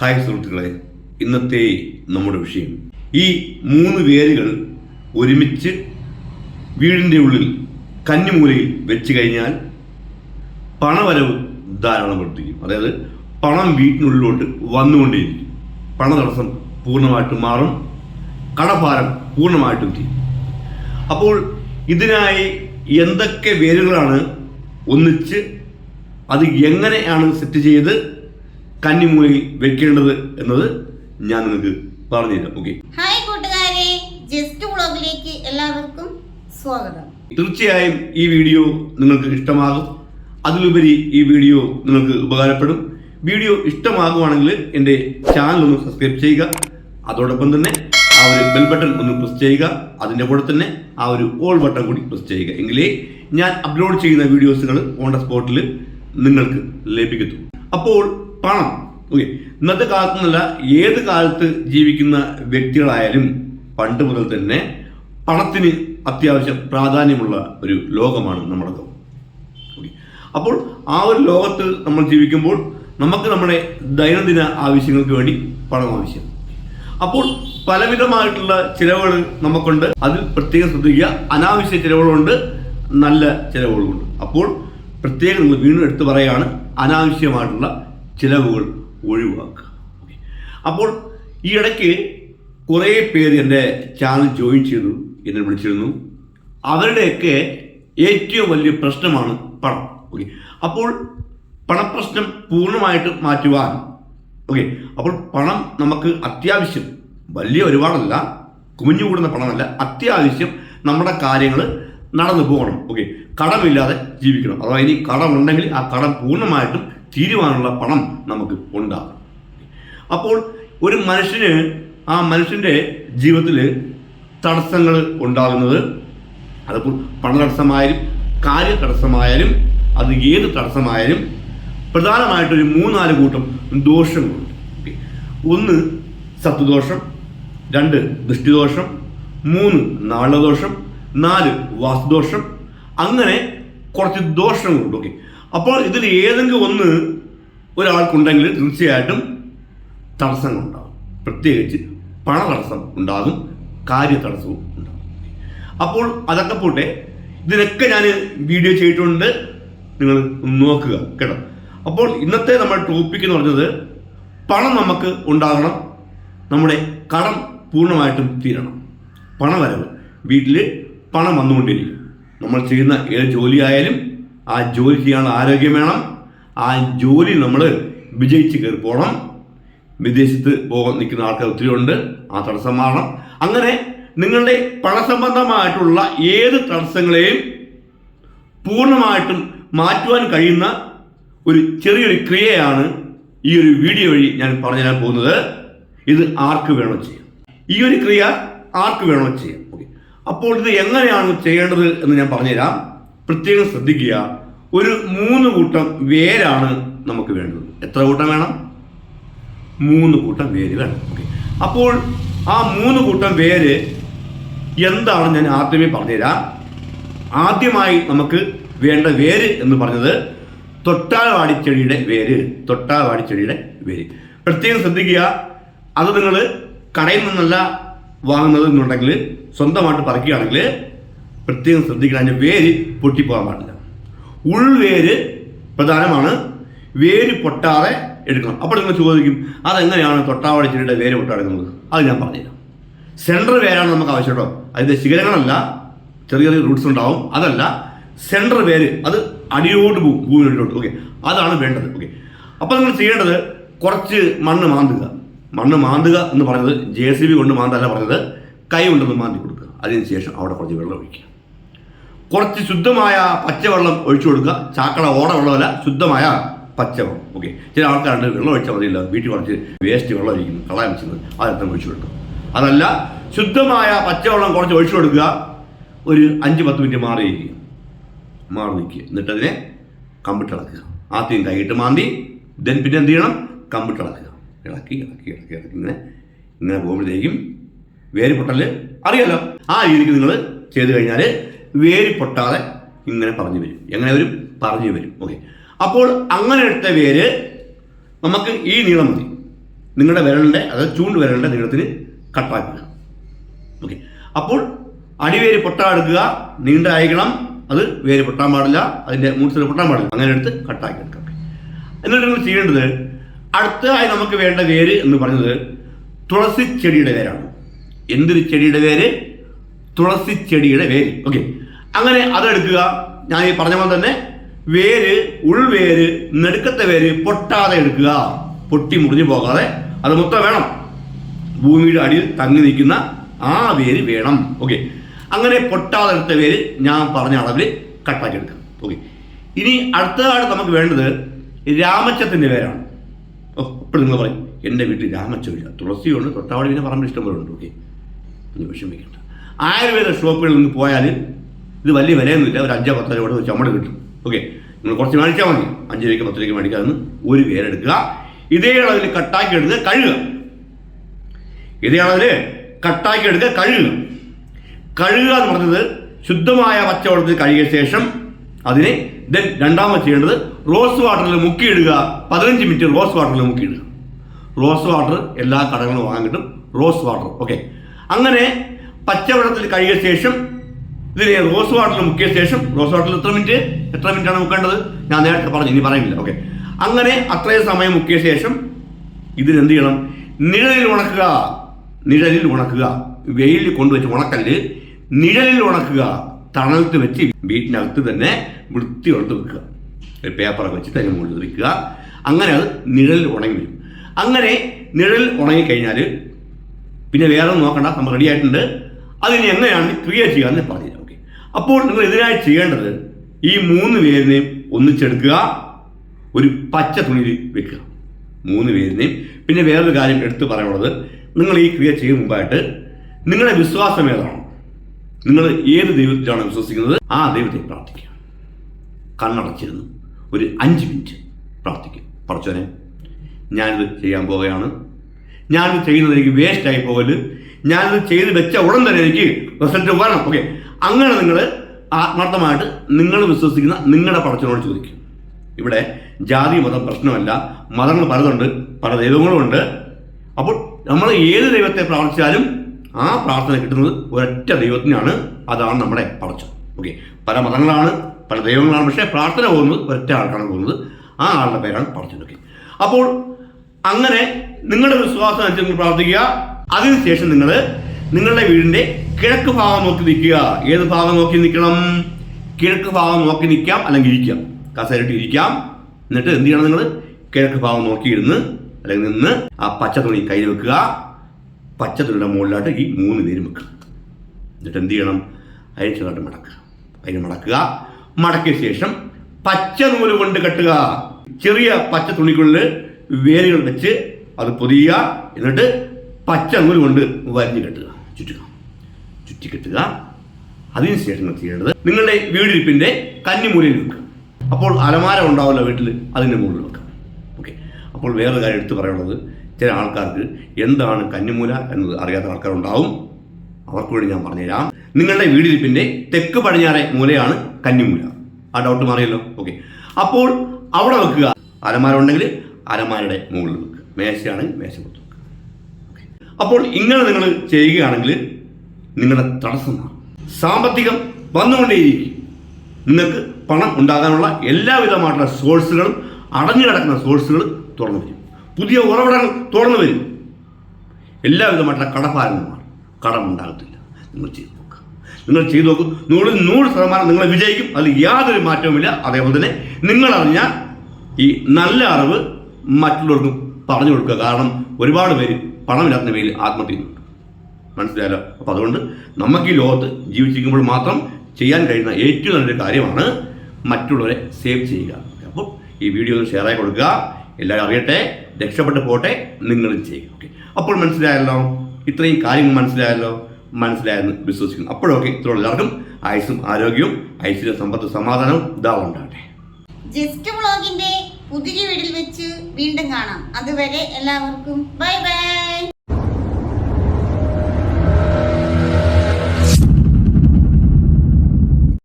Hi സുഹൃത്തുക്കളെ ഇന്നത്തെ നമ്മുടെ വിഷയം. ഈ മൂന്ന് വേരുകൾ ഒരുമിച്ച് വീടിന്റെ ഉള്ളിൽ കന്നിമൂലയിൽ വെച്ച് കഴിഞ്ഞാൽ പണവരവ് ധാരാളം വർദ്ധിക്കും അതായത് പണം വീട്ടിനുള്ളിലോട്ട് വന്നുകൊണ്ടേയിരിക്കും. പണതടസ്സം പൂർണമായിട്ടും മാറും കടഭാരം പൂർണമായിട്ടും തീരും. അപ്പോൾ ഇതിനായി എന്തൊക്കെ വേരുകളാണ് ഒന്നിച്ച് അത് എങ്ങനെയാണ് സെറ്റ് ചെയ്ത് കന്നിമൂലയിൽ വെക്കേണ്ടത് എന്നത് ഞാൻ നിങ്ങൾക്ക് പറഞ്ഞുതരാം. ഓക്കെ ഹായ് കൂട്ടുകാരെ. ജസ്റ്റ് വ്ളോഗിലേക്ക് എല്ലാവർക്കും സ്വാഗതം. തീർച്ചയായും ഈ വീഡിയോ നിങ്ങൾക്ക് ഇഷ്ടമാകും. അതിലുപരി ഈ വീഡിയോ നിങ്ങൾക്ക് ഉപകാരപ്പെടും. വീഡിയോ ഇഷ്ടമാകുവാണെങ്കിൽ എന്റെ ചാനൽ ഒന്ന് സബ്സ്ക്രൈബ് ചെയ്യുക. അതോടൊപ്പം തന്നെ ആ ഒരു ബെൽ ബട്ടൺ ഒന്ന് പ്രസ് ചെയ്യുക. അതിന്റെ കൂടെ തന്നെ ആ ഒരു ഓൾ ബട്ടൺ കൂടി പ്രസ് ചെയ്യുക. എങ്കിലേ ഞാൻ അപ്ലോഡ് ചെയ്യുന്ന വീഡിയോസുകൾ ഓൺ ദ സ്പോട്ടിൽ നിങ്ങൾക്ക് ലഭിക്കത്തു അപ്പോൾ പണം. ഓക്കെ ഇന്നത്തെ കാലത്ത് നിന്നല്ല ഏത് കാലത്ത് ജീവിക്കുന്ന വ്യക്തികളായാലും പണ്ട് മുതൽ തന്നെ പണത്തിന് അത്യാവശ്യം പ്രാധാന്യമുള്ള ഒരു ലോകമാണ് നമ്മുടെ ഓക്കെ. അപ്പോൾ ആ ഒരു ലോകത്ത് നമ്മൾ ജീവിക്കുമ്പോൾ നമുക്ക് നമ്മുടെ ദൈനംദിന ആവശ്യങ്ങൾക്ക് വേണ്ടി പണം ആവശ്യം. അപ്പോൾ പലവിധമായിട്ടുള്ള ചിലവുകൾ നമുക്കുണ്ട്. അതിൽ പ്രത്യേകം ശ്രദ്ധിക്കുക. അനാവശ്യ ചിലവുകളുണ്ട് നല്ല ചിലവുകളുണ്ട് അപ്പോൾ പ്രത്യേകം നിങ്ങൾ വീണ്ടും എടുത്തു പറയുകയാണ് അനാവശ്യമായിട്ടുള്ള ചിലവുകൾ ഒഴിവാക്കുക. അപ്പോൾ ഈ ഇടയ്ക്ക് കുറേ പേര് എന്റെ ചാനൽ ജോയിൻ ചെയ്തു എന്നെ വിളിച്ചിരുന്നു. അവരുടെയൊക്കെ ഏറ്റവും വലിയ പ്രശ്നമാണ് പണം. ഓക്കെ അപ്പോൾ പണപ്രശ്നം പൂർണമായിട്ട് മാറ്റുവാൻ ഓക്കെ അപ്പോൾ പണം നമുക്ക് അത്യാവശ്യം വലിയ ഒരുപാടല്ല കുമിഞ്ഞു കൂടുന്ന പണമല്ല അത്യാവശ്യം നമ്മുടെ കാര്യങ്ങൾ നടന്നു പോകണം. ഓക്കെ കടമില്ലാതെ ജീവിക്കണം. അഥവാ ഇനി കടമുണ്ടെങ്കിൽ ആ കടം പൂർണമായിട്ടും തീരുവാനുള്ള പണം നമുക്ക് ഉണ്ടാകും. അപ്പോൾ ഒരു മനുഷ്യന് ആ മനുഷ്യന്റെ ജീവിതത്തിൽ തടസ്സങ്ങൾ ഉണ്ടാകുന്നത് അതിപ്പോൾ പണ തടസ്സമായാലും കാര്യ തടസ്സമായാലും അത് ഏത് തടസ്സമായാലും പ്രധാനമായിട്ടൊരു മൂന്നാൽ കൂട്ടം ദോഷങ്ങളുണ്ട്. ഒന്ന് സത്വദോഷം രണ്ട് ദൃഷ്ടിദോഷം മൂന്ന് നാളദോഷം നാല് വാസ്തുദോഷം അങ്ങനെ കുറച്ച് ദോഷങ്ങളുണ്ട്. ഓക്കെ. അപ്പോൾ ഇതിൽ ഏതെങ്കിലും ഒന്ന് ഒരാൾക്കുണ്ടെങ്കിൽ തീർച്ചയായിട്ടും തടസ്സങ്ങളുണ്ടാകും പ്രത്യേകിച്ച് പണ തടസ്സം ഉണ്ടാകും കാര്യ തടസ്സവും ഉണ്ടാകും. അപ്പോൾ അതൊക്കെ പോട്ടെ ഇതിനൊക്കെ ഞാൻ വീഡിയോ ചെയ്തിട്ടുണ്ട്. നിങ്ങൾ നോക്കുക കേട്ടോ. അപ്പോൾ ഇന്നത്തെ നമ്മൾ ടോപ്പിക് എന്ന് പറഞ്ഞത് പണം നമുക്ക് ഉണ്ടാകണം നമ്മുടെ കടം പൂർണമായിട്ടും തീരണം. പണവരവ്. വീട്ടിൽ പണം വന്നുകൊണ്ടിരിക്കും. നമ്മൾ ചെയ്യുന്ന ഏത് ജോലിയായാലും ആ ജോലി ചെയ്യാനുള്ള ആരോഗ്യം വേണം. ആ ജോലി നമ്മൾ വിജയിച്ച് കയറി പോകണം. വിദേശത്ത് പോകാൻ നിൽക്കുന്ന ആൾക്കാർ ഒത്തിരി ഉണ്ട്. ആ തടസ്സം മാറണം. അങ്ങനെ നിങ്ങളുടെ പണസംബന്ധമായിട്ടുള്ള ഏത് തടസ്സങ്ങളെയും പൂർണമായിട്ടും മാറ്റുവാൻ കഴിയുന്ന ഒരു ചെറിയൊരു ക്രിയയാണ് ഈ ഒരു വീഡിയോ വഴി ഞാൻ പറഞ്ഞു തരാൻ പോകുന്നത്. ഇത് ആർക്ക് വേണോ ചെയ്യാം. ഈ ഒരു ക്രിയ ആർക്ക് വേണോ ചെയ്യാം? ഓക്കെ അപ്പോൾ ഇത് എങ്ങനെയാണ് ചെയ്യേണ്ടത് എന്ന് ഞാൻ പറഞ്ഞുതരാം. പ്രത്യേകം ശ്രദ്ധിക്കുക. ഒരു മൂന്ന് കൂട്ടം വേരാണ് നമുക്ക് വേണ്ടത്. എത്ര കൂട്ടം വേണം? മൂന്ന് കൂട്ടം വേര് വേണം ഓക്കെ അപ്പോൾ ആ മൂന്ന് കൂട്ടം വേര് എന്താണ് ഞാൻ ആദ്യമേ പറഞ്ഞുതരാം. ആദ്യമായി നമുക്ക് വേണ്ട വേര് എന്ന് പറഞ്ഞത് തൊട്ടാവാടിച്ചെടിയുടെ വേര് തൊട്ടാവാടിച്ചെടിയുടെ വേര്. പ്രത്യേകം ശ്രദ്ധിക്കുക. അത് നിങ്ങൾ കടയിൽ നിന്നല്ല വാങ്ങുന്നത് എന്നുണ്ടെങ്കിൽ സ്വന്തമായിട്ട് പറിക്കുകയാണെങ്കിൽ പ്രത്യേകം ശ്രദ്ധിക്കണം. അതിന്റെ വേര് പൊട്ടിപ്പോകാൻ പാടില്ല. ഉൾവേര് പ്രധാനമാണ്. വേര് പൊട്ടാതെ എടുക്കണം. അപ്പോൾ നിങ്ങൾ ചോദിക്കും അതെങ്ങനെയാണ് തൊട്ടാവാടിച്ചെടിയുടെ വേര് പൊട്ടാടുന്നത് അത് ഞാൻ പറഞ്ഞുതരാം. സെൻട്രൽ വേരാണ് നമുക്ക് ആവശ്യം കേട്ടോ. അതിന്റെ ശിഖരങ്ങളല്ല ചെറിയ ചെറിയ റൂട്ട്സ് ഉണ്ടാവും. അതല്ല സെൻട്രൽ വേര് അത് അടിയോട്ട് പോകും ഭൂമിയിലോട്ട്. ഓക്കെ അതാണ് വേണ്ടത്. ഓക്കെ അപ്പോൾ നിങ്ങൾ ചെയ്യേണ്ടത് കുറച്ച് മണ്ണ് മാന്തുക. മണ്ണ് മാന്തുക എന്ന് പറഞ്ഞത് ജെ സി ബി കൊണ്ട് മാന്തല്ല പറഞ്ഞത്. കൈ കൊണ്ടൊന്ന് മാന്തി കൊടുക്കുക. അതിനുശേഷം അവിടെ കുറച്ച് വെള്ളം ഒഴിക്കുക. കുറച്ച് ശുദ്ധമായ പച്ചവെള്ളം ഒഴിച്ചു കൊടുക്കുക. ചാക്കള ഓട വെള്ളമല്ല ശുദ്ധമായ പച്ചവെള്ളം. ഓക്കെ ചില ആൾക്കാരുണ്ട് വെള്ളം ഒഴിച്ചാൽ മതിയില്ല. വീട്ടിൽ കുറച്ച് വേസ്റ്റ് വെള്ളം ഇരിക്കുന്നു കളയാൻ വെച്ചത്. അതെല്ലാം ഒഴിച്ചു കൊടുക്കുക അതല്ല ശുദ്ധമായ പച്ചവെള്ളം കുറച്ച് ഒഴിച്ചു കൊടുക്കുക. ഒരു അഞ്ച് പത്ത് മിനിറ്റ് മാറി ഇരിക്കുക. മാറി നിൽക്കുക. എന്നിട്ട് അതിനെ കമ്പിട്ട് ഇളക്കുക. ആദ്യം കൈയിട്ട് മാന്തി ദെൻ പിന്നെ എന്ത് ചെയ്യണം? കമ്പിട്ടിളക്കുക ഇളക്കി ഇളക്കി ഇളക്കി ഇളക്കി. ഇങ്ങനെ ഇങ്ങനെ പോകുമ്പോഴത്തേക്കും വേര് പൊട്ടൽ അറിയാലോ. ആ രീതിക്ക് നിങ്ങൾ ചെയ്ത് കഴിഞ്ഞാൽ വേര് പൊട്ടാതെ ഇങ്ങനെ പറഞ്ഞു വരും. എങ്ങനെ വരും? പറഞ്ഞു വരും. ഓക്കെ അപ്പോൾ അങ്ങനെ എടുത്ത വേര് നമുക്ക് ഈ നീളം മതി. നിങ്ങളുടെ വിരലിന്റെ അതായത് ചൂണ്ട് വിരലിന്റെ നീളത്തിന് കട്ടാക്കുക ഓക്കെ അപ്പോൾ അടിവേര് പൊട്ടാടുക്കുക നീണ്ട അയക്കണം അത് വേര് പൊട്ടാൻ പാടില്ല അതിന്റെ മൂട്ടിൽ പൊട്ടാൻ പാടില്ല. അങ്ങനെ എടുത്ത് കട്ടാക്കി എടുക്കാം എന്നിട്ട് നിങ്ങൾ ചെയ്യേണ്ടത് അടുത്തതായി നമുക്ക് വേണ്ട വേര് എന്ന് പറഞ്ഞത് തുളസി ചെടിയുടെ വേരാണ്. എന്തൊരു ചെടിയുടെ വേര്? തുളസി ചെടിയുടെ വേര്. ഓക്കെ അങ്ങനെ അതെടുക്കുക. ഞാൻ ഈ പറഞ്ഞ പോലെ തന്നെ വേര് ഉൾവേര് നെടുക്കത്തെ വേര് പൊട്ടാതെ എടുക്കുക. പൊട്ടി മുറിഞ്ഞു പോകാതെ അത് മൊത്തം വേണം. ഭൂമിയുടെ അടിയിൽ തങ്ങി നിൽക്കുന്ന ആ വേര് വേണം. ഓക്കെ അങ്ങനെ പൊട്ടാതെ എടുത്ത വേര് ഞാൻ പറഞ്ഞ അളവിൽ കട്ടാക്കി എടുക്കാം. ഓക്കെ ഇനി അടുത്തതായിട്ട് നമുക്ക് വേണ്ടത് രാമച്ചത്തിന്റെ വേരാണ്. ഓ ഇപ്പോൾ നിങ്ങൾ പറയും എന്റെ വീട്ടിൽ രാമച്ചമില്ല തുളസിയുണ്ട് തൊട്ടാവടി പിന്നെ പറമ്പിൽ ഇഷ്ടം പോലെ ഉണ്ട്. ഓക്കെ ഒന്ന് വിഷമിക്കണ്ട. ആയുർവേദ ഷോപ്പുകളിൽ നിന്ന് പോയാൽ ഇത് വലിയ വിലയൊന്നുമില്ല. ഒരു അഞ്ചോ പത്തോ രൂപ ചമ്മട് കിട്ടും. ഓക്കെ നിങ്ങൾ കുറച്ച് മേടിച്ചാൽ മതി. അഞ്ച് രൂപയ്ക്ക് പത്ത് രൂപയ്ക്ക് മേടിക്കാമെന്ന് ഒരു പേരെടുക്കുക ഇതേ അളവിൽ കട്ടാക്കി എടുത്ത് കഴുകുക. ഇതേ അളവിൽ കട്ടാക്കി എടുക്കുക കഴുകുക. കഴുകുക എന്ന് പറഞ്ഞത് ശുദ്ധമായ പച്ചവെള്ളത്തിൽ കഴുകിയ ശേഷം അതിനെ ദെൻ രണ്ടാമത് ചെയ്യേണ്ടത് റോസ് വാട്ടറിൽ മുക്കിയിടുക. പതിനഞ്ച് മിനിറ്റ് റോസ് വാട്ടറിൽ മുക്കിയിടുക. റോസ് വാട്ടർ എല്ലാ കടകളിലും വാങ്ങാൻ കിട്ടും. റോസ് വാട്ടർ ഓക്കെ അങ്ങനെ പച്ചവെള്ളത്തിൽ കഴുകിയ ശേഷം ഇതിനെ റോസ് വാട്ടറിൽ മുക്കിയ ശേഷം റോസ് വാട്ടറിൽ എത്ര മിനിറ്റ്? എത്ര മിനിറ്റ് ആണ് മുക്കേണ്ടത്? ഞാൻ നേരത്തെ പറഞ്ഞു ഇനി പറയുന്നില്ല. ഓക്കെ. അങ്ങനെ അത്രയും സമയം മുക്കിയ ശേഷം ഇതിനെന്ത് ചെയ്യണം? നിഴലിൽ ഉണക്കുക. നിഴലിൽ ഉണക്കുക. വെയിലിൽ കൊണ്ടുവച്ച് ഉണക്കല്ല് നിഴലിൽ ഉണക്കുക. തണലത്ത് വെച്ച് വീട്ടിനകത്ത് തന്നെ വൃത്തി കൊടുത്ത് വെക്കുക. ഒരു പേപ്പറൊക്കെ വെച്ച് തന്നെ മുകളിൽ വെക്കുക അങ്ങനെ അത് നിഴലിൽ ഉണങ്ങി വരും. അങ്ങനെ നിഴലിൽ ഉണങ്ങിക്കഴിഞ്ഞാൽ പിന്നെ വേറെ നോക്കണ്ട നമ്മൾ റെഡി ആയിട്ടുണ്ട്. അതിന് എങ്ങനെയാണ് ക്രിയ ചെയ്യുക എന്ന് ഓക്കെ അപ്പോൾ നിങ്ങൾ ഇതിനായി ചെയ്യേണ്ടത് ഈ മൂന്ന് പേരിനെയും ഒന്നിച്ചെടുക്കുക ഒരു പച്ച തുണിയിൽ വെക്കുക. മൂന്ന് പേരിനെയും പിന്നെ വേറൊരു കാര്യം എടുത്തു പറയാനുള്ളത് നിങ്ങൾ ഈ ക്രിയ ചെയ്യുന്ന മുമ്പായിട്ട് നിങ്ങളുടെ വിശ്വാസം ഏതാണോ? നിങ്ങൾ ഏത് ദൈവത്തിലാണ് വിശ്വസിക്കുന്നത്? ആ ദൈവത്തെ പ്രാർത്ഥിക്കുക. കണ്ണടച്ചിരുന്നു. ഒരു അഞ്ച് മിനിറ്റ് പ്രാർത്ഥിക്കും പറച്ചോനെ ഞാനിത് ചെയ്യാൻ പോവുകയാണ്. ഞാനിത് ചെയ്യുന്നത് എനിക്ക് വേസ്റ്റ് ആയി പോകൽ. ഞാനിത് ചെയ്ത് വെച്ച ഉടൻ തന്നെ എനിക്ക് റിസൾട്ട് വരണം. ഓക്കെ അങ്ങനെ നിങ്ങൾ ആത്മാർത്ഥമായിട്ട് നിങ്ങൾ വിശ്വസിക്കുന്ന നിങ്ങളുടെ പടച്ചനോട് ചോദിക്കും. ഇവിടെ ജാതി മതം പ്രശ്നമല്ല. മതങ്ങൾ പലതുണ്ട് പല ദൈവങ്ങളുമുണ്ട്. അപ്പോൾ നമ്മൾ ഏത് ദൈവത്തെ പ്രാർത്ഥിച്ചാലും ആ പ്രാർത്ഥന കിട്ടുന്നത് ഒരൊറ്റ ദൈവത്തിനാണ്. അതാണ് നമ്മുടെ പടച്ചു ഓക്കെ പല മതങ്ങളാണ് പല ദൈവങ്ങളാണ്. പക്ഷേ പ്രാർത്ഥന പോകുന്നത് ഒരൊറ്റ ആൾക്കാണ് പോകുന്നത്. ആ ആളുടെ പേരാണ് പടച്ചൻ ഓക്കെ അപ്പോൾ അങ്ങനെ നിങ്ങളുടെ വിശ്വാസം അനുസരിച്ച് പ്രാർത്ഥിക്കുക. അതിനുശേഷം നിങ്ങൾ നിങ്ങളുടെ വീടിന്റെ കിഴക്ക് ഭാഗം നോക്കി നിൽക്കുക. ഏത് ഭാഗം നോക്കി നിൽക്കണം? കിഴക്ക് ഭാഗം നോക്കി നിൽക്കാം അല്ലെങ്കിൽ ഇരിക്കാം. കസേരയിട്ട് ഇരിക്കാം. എന്നിട്ട് എന്ത് ചെയ്യണം നിങ്ങൾ കിഴക്ക് ഭാഗം നോക്കിയിരുന്ന് അല്ലെങ്കിൽ നിന്ന് ആ പച്ച തുണി കയ്യിൽ വെക്കുക. പച്ച തുണിയുടെ മുകളിലായിട്ട് ഈ മൂന്ന് പേരും വെക്കുക. എന്നിട്ട് എന്ത് ചെയ്യണം? അതിന് ചെറുതായിട്ട് മടക്കുക. അതിന് മടക്കുക. മടക്കിയ ശേഷം പച്ച നൂൽ കൊണ്ട് കെട്ടുക. ചെറിയ പച്ച തുണിക്കുള്ളിൽ വേരുകൾ വെച്ച് അത് പൊതിയുക. എന്നിട്ട് പച്ച നൂൽ കൊണ്ട് വരിഞ്ഞ് കെട്ടുക. ചുറ്റുക. ചുറ്റി കെട്ടുക അതിനുശേഷം ചെയ്യേണ്ടത് നിങ്ങളുടെ വീടിരിപ്പിന്റെ കന്നിമൂലയിൽ വെക്കുക. അപ്പോൾ അലമാര ഉണ്ടാവില്ല വീട്ടിൽ അതിന്റെ മുകളിൽ വെക്കുക. ഓക്കെ അപ്പോൾ വേറൊരു കാര്യം എടുത്ത് പറയാനുള്ളത് ചില ആൾക്കാർക്ക് എന്താണ് കന്നിമൂല എന്നത് അറിയാത്ത ആൾക്കാരുണ്ടാവും. അവർക്ക് വേണ്ടി ഞാൻ പറഞ്ഞുതരാം. നിങ്ങളുടെ വീടിരിപ്പിന്റെ തെക്ക് പടിഞ്ഞാറെ മൂലയാണ് കന്നിമൂല. ആ ഡൗട്ട് മാറിയല്ലോ? ഓക്കെ അപ്പോൾ അവിടെ വെക്കുക. അലമാര ഉണ്ടെങ്കിൽ അലമാരയുടെ മുകളിൽ വെക്കുക. മേശയാണെങ്കിൽ മേശപ്പുറത്ത് വെക്കുക. ഓക്കെ. അപ്പോൾ ഇങ്ങനെ നിങ്ങൾ ചെയ്യുകയാണെങ്കിൽ നിങ്ങളുടെ തടസ്സം മാറും സാമ്പത്തികം വന്നുകൊണ്ടേയിരിക്കും. നിങ്ങൾക്ക് പണം ഉണ്ടാകാനുള്ള എല്ലാവിധമായിട്ടുള്ള സോഴ്സുകളും അടഞ്ഞു കിടക്കുന്ന സോഴ്സുകൾ തുറന്നു വരും. പുതിയ ഉറവിടങ്ങൾ തുറന്നു വരും. എല്ലാവിധമായിട്ടുള്ള കടഭാരങ്ങൾ മാറും കടം ഉണ്ടാകത്തില്ല. നിങ്ങൾ ചെയ്തു നോക്കുക നിങ്ങൾ ചെയ്തു നോക്കും. നൂറിൽ നൂറ് ശതമാനം നിങ്ങൾ വിജയിക്കും. അതിൽ യാതൊരു മാറ്റവുമില്ല. അതേപോലെ തന്നെ നിങ്ങൾ ഈ നല്ല അറിവ് മറ്റുള്ളവർക്കും പറഞ്ഞു കൊടുക്കുക. കാരണം ഒരുപാട് പേര് പണമില്ലാത്ത പേരിൽ ആത്മഹത്യ ചെയ്യുന്നുണ്ട്. മനസ്സിലായല്ലോ? അപ്പോൾ അതുകൊണ്ട് നമുക്ക് ഈ ലോകത്ത് ജീവിച്ചിരിക്കുമ്പോൾ മാത്രം ചെയ്യാൻ കഴിയുന്ന ഏറ്റവും നല്ലൊരു കാര്യമാണ് മറ്റുള്ളവരെ സേവ് ചെയ്യുക. അപ്പോൾ ഈ വീഡിയോ ഒന്ന് ഷെയർ ആയി കൊടുക്കുക. എല്ലാവരും അറിയട്ടെ രക്ഷപ്പെട്ട് പോട്ടെ നിങ്ങളും ചെയ്യുക. ഓക്കെ അപ്പോൾ മനസ്സിലായല്ലോ? ഇത്രയും കാര്യങ്ങൾ മനസ്സിലായല്ലോ? മനസ്സിലായെന്ന് വിശ്വസിക്കുന്നു. അപ്പോഴൊക്കെ ഇത്രയുള്ള എല്ലാവർക്കും ആയുസും ആരോഗ്യവും ഐശ്വര്യ സമ്പത്ത് സമാധാനവും ഇതാ ഉണ്ടാകട്ടെ. ജസ്റ്റ് വ്ളോഗിന്റെ പുതിയ വീഡിയോയിൽ വെച്ച് വീണ്ടും കാണാം. അതുവരെ എല്ലാവർക്കും ബൈ ബൈ.